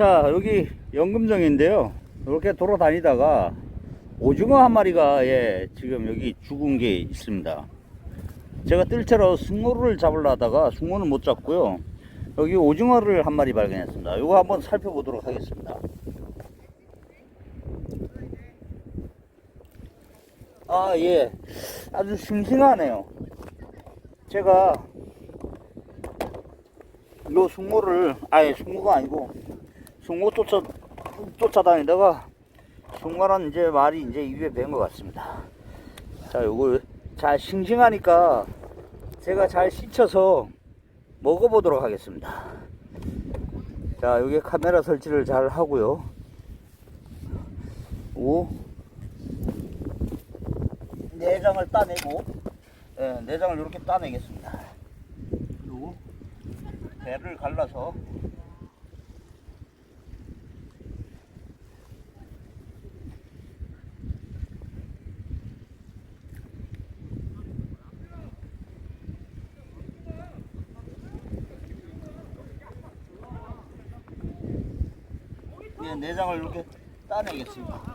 자 여기 연금정인데요. 이렇게 돌아다니다가 오징어 한 마리가 예 지금 여기 죽은 게 있습니다. 제가 뜰채로 숭어를 잡으려 하다가 숭어는 못 잡고요. 여기 오징어를 한 마리 발견했습니다. 이거 한번 살펴보도록 하겠습니다. 아 예. 아주 싱싱하네요. 제가 요 숭어를 아예 숭어가 아니고 숭어 쫓아 쫓아다니다가 숭어는 이제 말이 이제 입에 밴것 같습니다. 자, 요걸 자 싱싱하니까 제가 잘 씻혀서 먹어보도록 하겠습니다. 자, 여기 카메라 설치를 잘 하고요. 오 내장을 따내고 예, 내장을 이렇게 따내겠습니다. 그리고 배를 갈라서 예, 내장을 이렇게 따내겠습니다.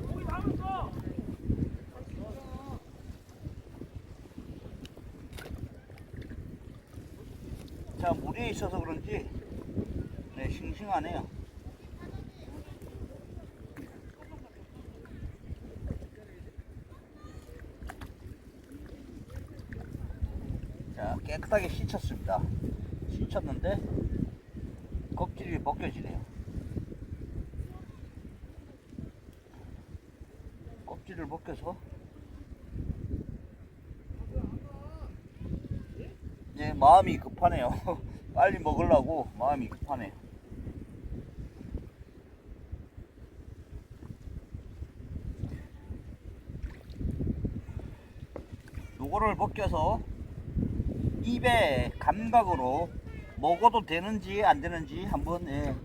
자, 물에 있어서 그런지 네, 싱싱하네요. 자, 깨끗하게 씻혔습니다. 씻혔는데 껍질이 벗겨지네요. 껍질을 벗겨서 네, 마음이 급하네요. 빨리 먹으려고 마음이 급하네요. 요거를 벗겨서 입에 감각으로 먹어도 되는지 안 되는지 한번 예,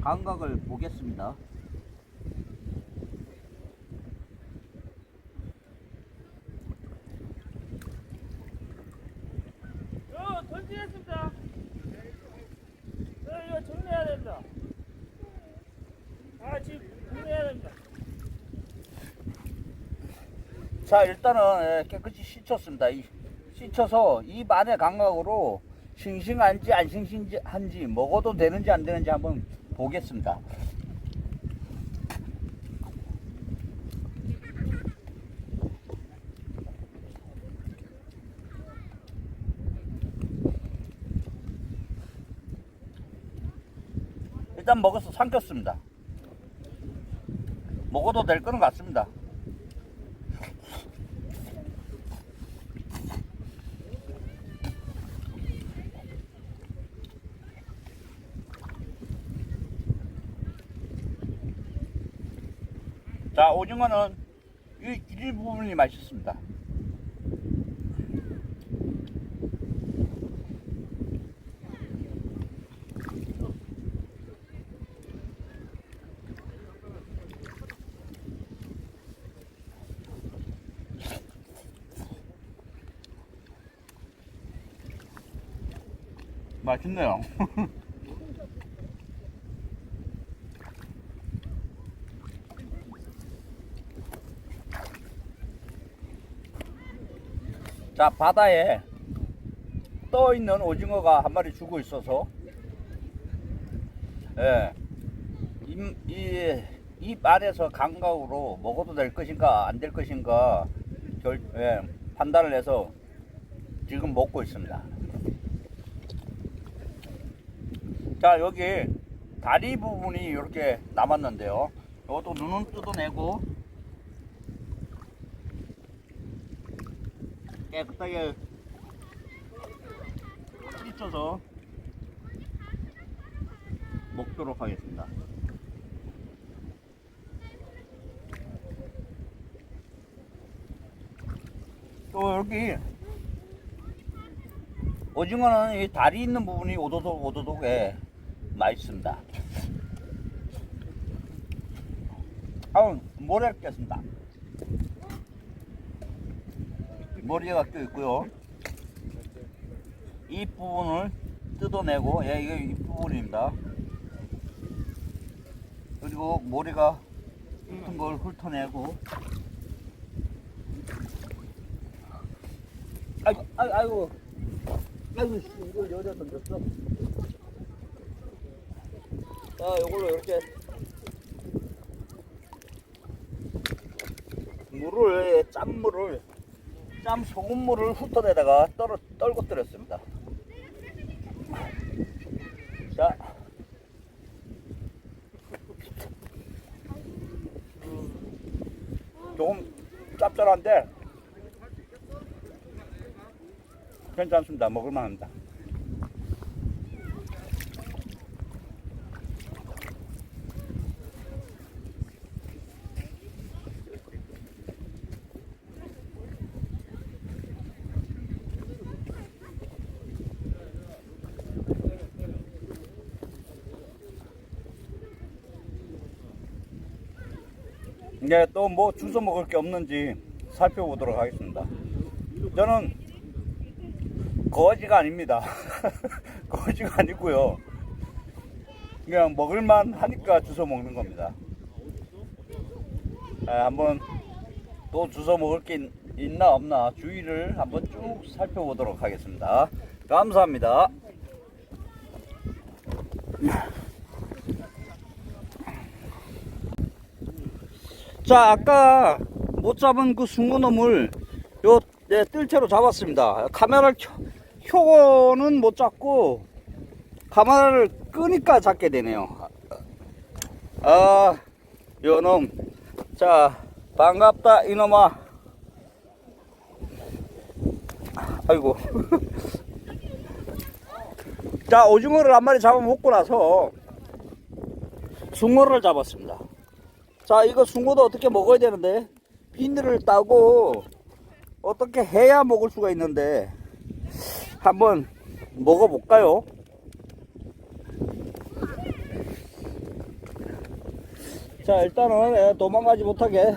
감각을 보겠습니다. 저 이거 정리해야 됩니다. 아 지금 정리해야 됩니다. 자 일단은 예, 깨끗이 씻혔습니다. 이- 씻혀서 입 안의 감각으로 싱싱한지 안 싱싱한지 먹어도 되는지 안 되는지 한번 보겠습니다. 일단 먹어서 삼켰습니다. 먹어도 될 거는 같습니다. 자, 오징어는 이 일부분이 맛있습니다. 맛있네요. 자 바다에 떠 있는 오징어가 한 마리 죽어 있어서 예, 이, 이, 입 안에서 감각으로 먹어도 될 것인가 안 될 것인가 결, 예, 판단을 해서 지금 먹고 있습니다. 자 여기 다리 부분이 이렇게 남았는데요. 이것도 눈은 뜯어내고 깨끗하게 씻어서 먹도록 하겠습니다. 또 여기 오징어는 이 다리 있는 부분이 오도독 오도독에 맛있습니다. 아우 모래 꼈습니다. 머리가 껴 있고요. 이 부분을 뜯어내고 예 이게 이 부분입니다. 이거 모래가 훑은 걸 훑어내고 아이고 아이고 아이고 이걸 여기다 던졌어 자 요걸로 이렇게 물을 짠물을 짬 소금물을 훑어내다가 떨어 떨궈뜨렸습니다 자 조금 짭짤한데 괜찮습니다. 먹을만 합니다. 이제 또 뭐 주워 먹을 게 없는지 살펴보도록 하겠습니다. 저는 거지가 아닙니다. 거지가 아니고요. 그냥 먹을만 하니까 주워 먹는 겁니다. 아, 한번 또 주워 먹을 게 있- 있나 없나 주의를 한번 쭉 살펴보도록 하겠습니다. 감사합니다. 자, 아까 못 잡은 그 숭어놈을 요 네, 뜰채로 잡았습니다. 카메라를 켜, 켜고는 못 잡고 카메라를 끄니까 잡게 되네요. 아, 요놈. 자, 반갑다 이놈아. 아이고. 자, 오징어를 한 마리 잡아먹고 나서 숭어를 잡았습니다. 자, 이거 숭어도 어떻게 먹어야 되는데 비늘을 따고 어떻게 해야 먹을 수가 있는데 한번 먹어볼까요? 자, 일단은 예, 도망가지 못하게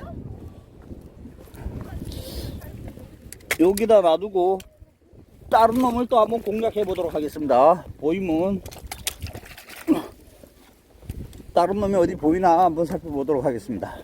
여기다 놔두고 다른 놈을 또 한번 공략해 보도록 하겠습니다. 보이면 다른 놈이 어디 보이나 한번 살펴보도록 하겠습니다.